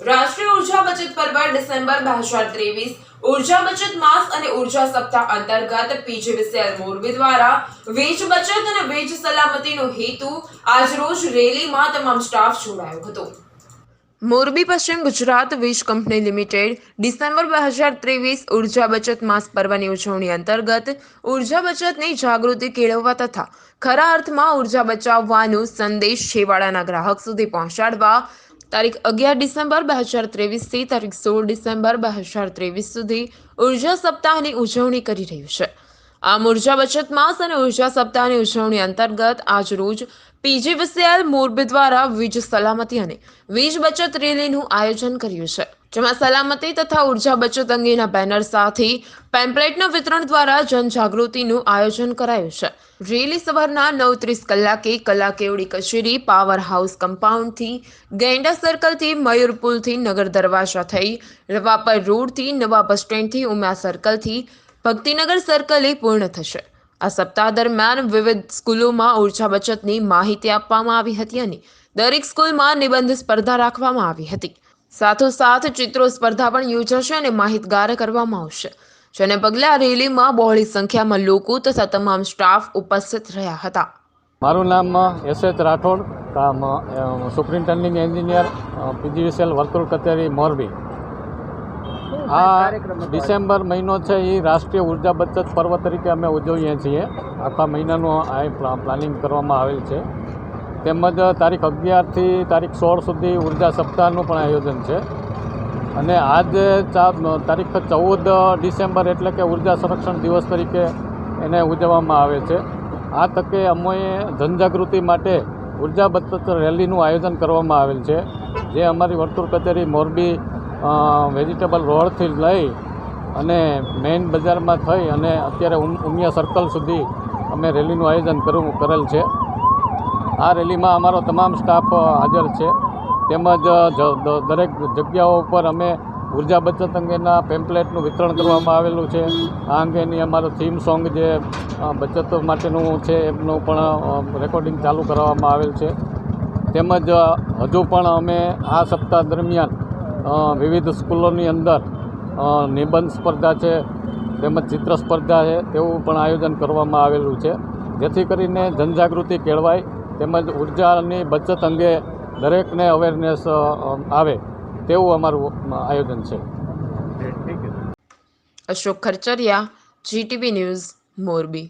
રાષ્ટ્રીય ઊર્જા બચત પર્વ ડિસેમ્બર બે હજાર ત્રેવીસ ઊર્જા બચત માસ અને ઊર્જા સપ્તાહ અંતર્ગત પીજીવીસીએલ મોરબી દ્વારા વીજ બચત અને વીજ સલામતીનો હેતુ આજરોજ રેલીમાં તમામ સ્ટાફ જોડાયો હતો. મોરબી, પશ્ચિમ ગુજરાત વીજ કંપની લિમિટેડ ડિસેમ્બર બે હજાર ત્રેવીસ ઊર્જા બચત માસ પર્વની ઉજવણી અંતર્ગત ઊર્જા બચતની જાગૃતિ કેળવવા તથા ખરા અર્થમાં ઊર્જા બચાવવાનો સંદેશ છેવાડાના ગ્રાહક સુધી પહોંચાડવા તારીખ અગિયાર ડિસેમ્બર બે હજાર ત્રેવીસથી તારીખ સોળ ડિસેમ્બર બે હજાર ત્રેવીસ સુધી ઊર્જા સપ્તાહની ઉજવણી કરી રહ્યું છે. આમ ઊર્જા બચત માસ અને ઊર્જા સપ્તાહની ઉજવણી અંતર્ગત આજ રોજ પીજીવીસીએલ મોરબી દ્વારા વીજ સલામતી અને વીજ બચત રેલીનું આયોજન કર્યું છે. જેમાં સલામતી તથા ઊર્જા બચત અંગેના બેનર સાથે પેમ્પલેટના વિતરણ દ્વારા જનજાગૃતિનું આયોજન કરાયું છે. રેલી સવારના નવ ત્રીસ કલાકે કલા કેવડી કચેરી, પાવર હાઉસ કમ્પાઉન્ડથી, ગેંડા સર્કલથી, મયુર પુલથી, નગર દરવાજા થઈ, રવાપર રોડથી, નવા બસ સ્ટેન્ડથી ઉમા સર્કલથી, ભક્તિનગર સર્કલે પૂર્ણ થશે. આ સપ્તાહ દરમિયાન વિવિધ સ્કૂલોમાં ઊર્જા બચતની માહિતી આપવામાં આવી હતી અને દરેક સ્કૂલમાં નિબંધ સ્પર્ધા રાખવામાં આવી હતી. સાથોસાથ ચિત્રો સ્પર્ધા પણ યોજાશે અને માહિતગાર કરવામાં આવશે. જેને પગલે આ રેલીમાં બહોળી સંખ્યામાં લોકો તથા તમામ સ્ટાફ ઉપસ્થિત રહ્યા હતા. મારું નામ યશેત રાઠોડ કામ સુપ્રિન્ટેન્ડિંગ એન્જિનિયર પીજીવીસીએલ વર્તુળ કચેરી મોરબી. આ ડિસેમ્બર મહિનો છે એ રાષ્ટ્રીય ઊર્જા બચત પર્વ તરીકે અમે ઉજવીએ છીએ. આખા મહિનાનું આ પ્લાનિંગ કરવામાં આવેલ છે. તેમજ તારીખ અગિયારથી તારીખ સોળ સુધી ઊર્જા સપ્તાહનું પણ આયોજન છે. અને આજે તારીખ ચૌદ ડિસેમ્બર એટલે કે ઊર્જા સંરક્ષણ દિવસ તરીકે એને ઉજવવામાં આવે છે. આ તકે અમોએ જનજાગૃતિ માટે ઊર્જા બચત રેલીનું આયોજન કરવામાં આવેલ છે. જે અમારી વર્તુળ કચેરી મોરબી વેજીટેબલ રોડથી લઈ અને મેઇન બજારમાં થઈ અને અત્યારે ઉમિયા સર્કલ સુધી અમે રેલીનું આયોજન કરું, કરેલ છે. આ રેલીમાં અમારો તમામ સ્ટાફ હાજર છે. તેમજ દરેક જગ્યાઓ ઉપર અમે ઊર્જા બચત અંગેના પેમ્પલેટનું વિતરણ કરવામાં આવેલું છે. આ અંગેની અમારો થીમ સોંગ જે બચત માટેનું છે, એમનું પણ રેકોર્ડિંગ ચાલુ કરવામાં આવેલ છે. તેમજ હજુ પણ અમે આ સપ્તાહ દરમિયાન વિવિધ સ્કૂલોની અંદર નિબંધ સ્પર્ધા છે, તેમજ ચિત્ર સ્પર્ધા છે, તેવું પણ આયોજન કરવામાં આવેલું છે. જેથી કરીને જનજાગૃતિ કેળવાય તેમજ ઉર્જાની બચત અંગે દરેકને અવેરનેસ આવે તેવું અમારું આયોજન છે. Ashok Kharachariya GTV news Morbi.